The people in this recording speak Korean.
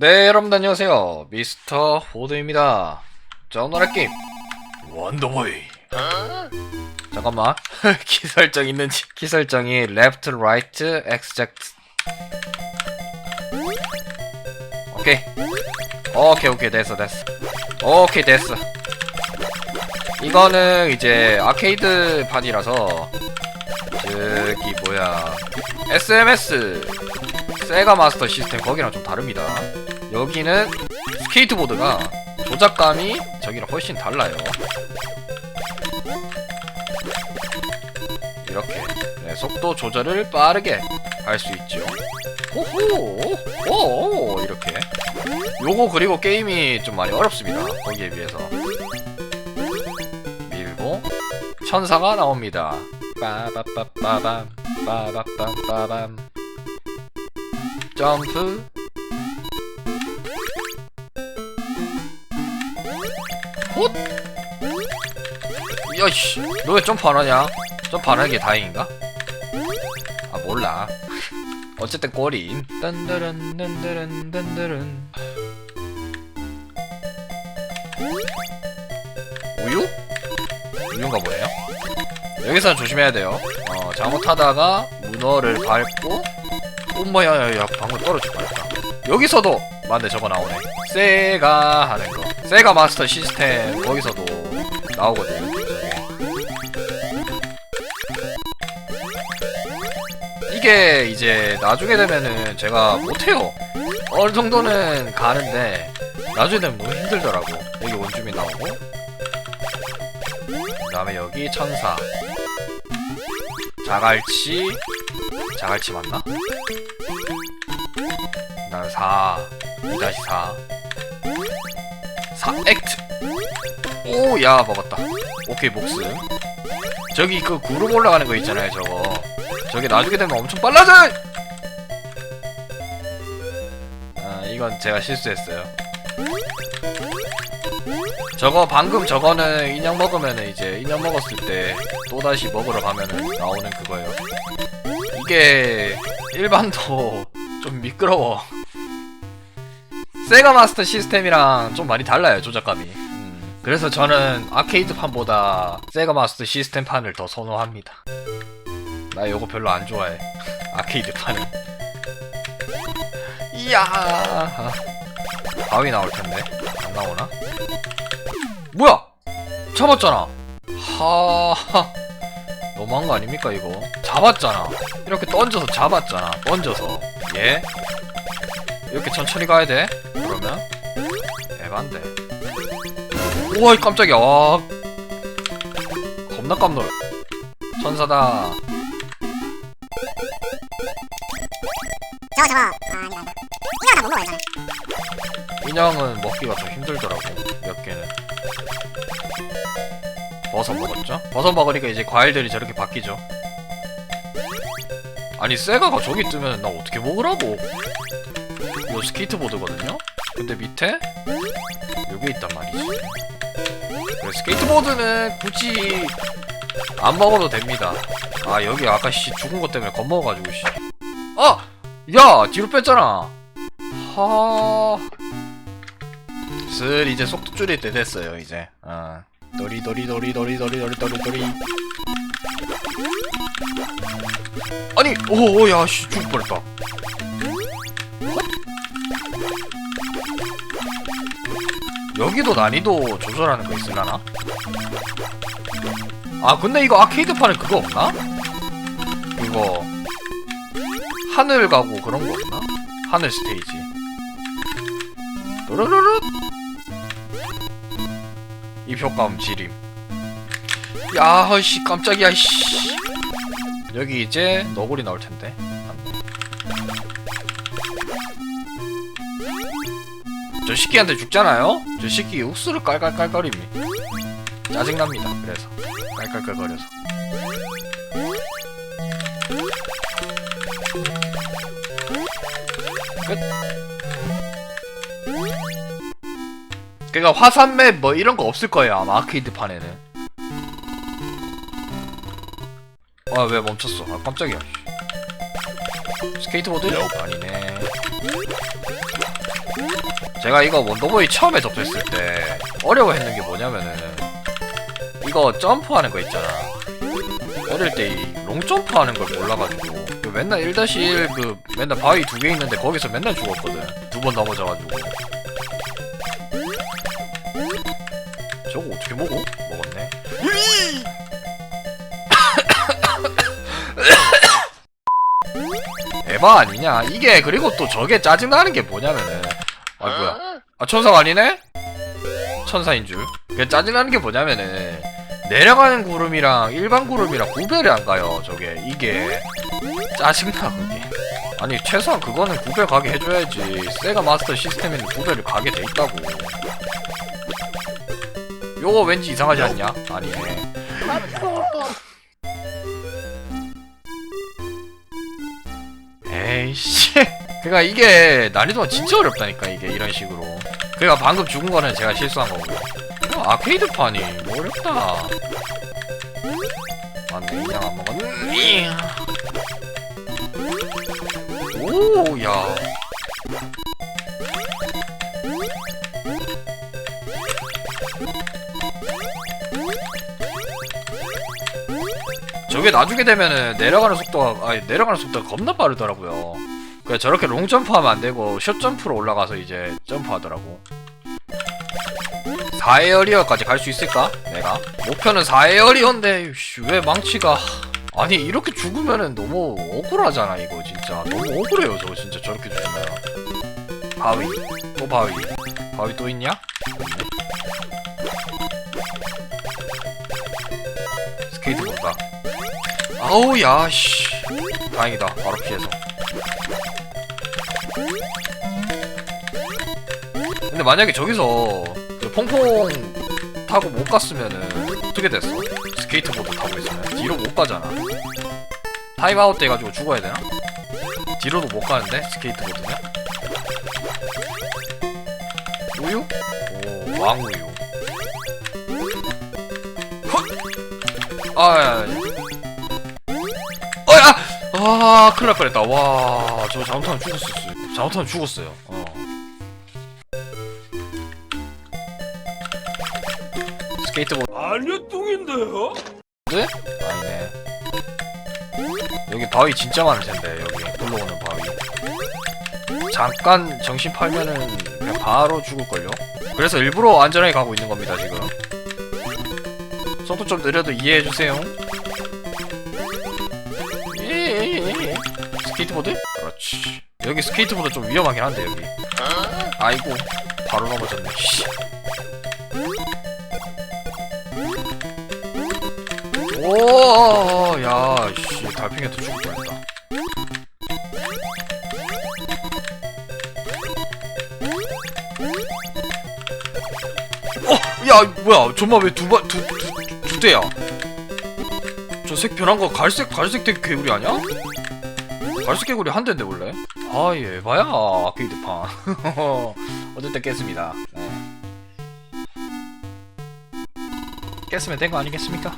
네 여러분 안녕하세요. 미스터 호드입니다. 자 오늘 할 게임 원더보이. 잠깐만. 키 설정 있는지. 키 설정이 left, right, exact 오케이. 오케이 오케이. 됐어 됐어. 오케이 됐어. 이거는 이제 아케이드 판이라서. 저기 뭐야. SMS 세가 마스터 시스템 거기랑 좀 다릅니다. 여기는 스케이트보드가 조작감이 저기랑 훨씬 달라요. 이렇게 네, 속도 조절을 빠르게 할 수 있죠. 호호, 오, 이렇게. 요거 그리고 게임이 좀 많이 어렵습니다. 거기에 비해서. 밀고 천사가 나옵니다. 빠바빠빠밤, 빠바빠빠밤. 점프. 헛! 야씨 너 왜 점프 안 하냐? 점프 안 하는 게 다행인가? 아 몰라. 어쨌든 꼬린 딴드른 딴드른 딴드른 우유? 우유인가 뭐예요? 여기서 조심해야 돼요. 어 잘못하다가 문어를 밟고 엄마야야야 방금 떨어질 뻔했다. 여기서도 맞네 저거 나오네. 세가 하는 거. 세가 마스터 시스템 거기서도 나오거든 저게. 이게 이제 나중에 되면은 제가 못해요. 어느 정도는 가는데 나중에 되면 너무 힘들더라고. 여기 원주민 나오고. 그 다음에 여기 천사. 자갈치 자갈치 맞나? 난 4, 2-4 4 액트. 오, 야, 먹었다. 오케이, 목숨 저기 그 구름 올라가는 거 있잖아요, 저거. 저게 나중에 되면 엄청 빨라져! 아, 이건 제가 실수했어요. 저거 방금 저거는 인형 먹으면은 이제 인형 먹었을 때 또다시 먹으러 가면은 나오는 그거예요 이게 일반도 좀 미끄러워. 세가 마스터 시스템이랑 좀 많이 달라요 조작감이. 음, 그래서 저는 아케이드판보다 세가 마스터 시스템판을 더 선호합니다. 나 이거 별로 안 좋아해. 아케이드판은. 이야. 바위 나올 텐데 안 나오나? 뭐야? 잡았잖아. 하. 너무한 거 아닙니까 이거? 잡았잖아. 이렇게 던져서 잡았잖아. 던져서. 예? 이렇게 천천히 가야 돼? 그러면? 에반데. 우와, 이 깜짝이야. 와. 겁나 깜놀. 천사다. 저거 저거 아 아니다 아니다 이거 나못 먹어요 저는 인형은 먹기가 좀 힘들더라고. 몇 개는. 버섯 먹었죠? 버섯 먹으니까 이제 과일들이 저렇게 바뀌죠. 아니 세가가 저기 뜨면 나 어떻게 먹으라고? 이거 스케이트보드거든요? 근데 밑에 여기 있단 말이지. 스케이트보드는 굳이 안 먹어도 됩니다. 아 여기 아까 씨 죽은 것 때문에 겁먹어가지고 씨. 아! 야! 뒤로 뺐잖아. 하. 슬 이제 속도 줄일 때 됐어요 이제. 어. 도리 도리 도리 도리 도리 도리 도리 도리. 아니 오야 씨 죽을 뻔했다. 여기도 난이도 조절하는 거 있을라나? 아 근데 이거 아케이드판에 그거 없나? 이거 하늘 가고 그런 거 없나? 하늘 스테이지 또르르르 이 효과음 지림 야씨 깜짝이야 씨. 여기 이제 너구리 나올 텐데. 저 새끼한테 죽잖아요? 저 새끼 욱수를 깔깔깔거림이. 짜증납니다 그래서. 깔깔깔거려서. 끝. 그니까 화산맵 뭐 이런 거 없을 거예요 아마 아케이드판에는 아 왜 멈췄어 아 깜짝이야 씨. 스케이트보드? 아니네 제가 이거 원더보이 처음에 접했을 때 어려워했는 게 뭐냐면은 이거 점프하는 거 있잖아. 어릴 때 이 롱점프하는 걸 몰라가지고 그 맨날 1-1그 맨날 바위 두 개 있는데 거기서 맨날 죽었거든. 두 번 넘어져가지고. 저거 어떻게 먹어? 에바 아니냐? 이게 그리고 또 저게 짜증나는 게 뭐냐면은 아 뭐야? 아 천사가 아니네? 천사인 줄. 그 짜증나는 게 뭐냐면은 내려가는 구름이랑 일반 구름이랑 구별이 안 가요. 저게 이게 짜증나 그게. 아니 최소한 그거는 구별 가게 해줘야지. 세가 마스터 시스템에는 구별이 가게 돼 있다고. 요거 왠지 이상하지 않냐? 아니네. 에이씨. 그니까 이게 난이도가 진짜 어렵다니까 이게 이런 식으로. 그니까 방금 죽은 거는 제가 실수한 거고요. 이거 아케이드판이 뭐 어렵다. 맞네 인양 안 먹었네. 오, 야. 저게 나중에 되면은 내려가는 속도가 아니 내려가는 속도가 겁나 빠르더라고요. 그래 저렇게 롱 점프하면 안 되고 숏 점프로 올라가서 이제 점프하더라고. 4에어리어까지 갈 수 있을까? 내가 목표는 4에어리어인데 왜 망치가 아니 이렇게 죽으면은 너무 억울하잖아 이거 진짜 너무 억울해요 저거 진짜 저렇게 죽으면 바위 또 바위 바위 또 있냐? 없네. 스케이트보드다 아우 야씨 다행이다 바로 피해서 근데 만약에 저기서 그 퐁퐁 타고 못 갔으면은 어떻게 됐어? 스케이트보드 타고 있으면 뒤로 못 가잖아 타임아웃 돼가지고 죽어야 되나? 뒤로도 못 가는데 스케이트보드는? 우유? 오 왕우유 헛! 아, 야, 야. 어, 야! 아, 큰일 날 뻔했다. 와, 저 잘못하면 죽었었어요. 잘못하면 죽었어요. 어. 스케이트보드. 아니요 뚱인데요? 네? 아니네. 여기 바위 진짜 많을 텐데, 여기. 굴러오는 바위. 잠깐 정신 팔면은 그냥 바로 죽을걸요? 그래서 일부러 안전하게 가고 있는 겁니다, 지금. 속도 좀 느려도 이해해주세요. 여기 스케이트보드 좀 위험하긴 한데, 여기. 아이고, 바로 넘어졌네, 씨. 오, 야, 씨, 달팽이한테 죽을 뻔했다. 어, 야, 뭐야? 정말 왜두 번, 두, 두, 두, 두 대야? 저 색 변한 거 갈색, 갈색 대 개구리 아니야? 갈색 개구리 한 대인데 원래? 아, 얘 봐야 아케이드판. 어쨌든 깼습니다. 네. 깼으면 된 거 아니겠습니까?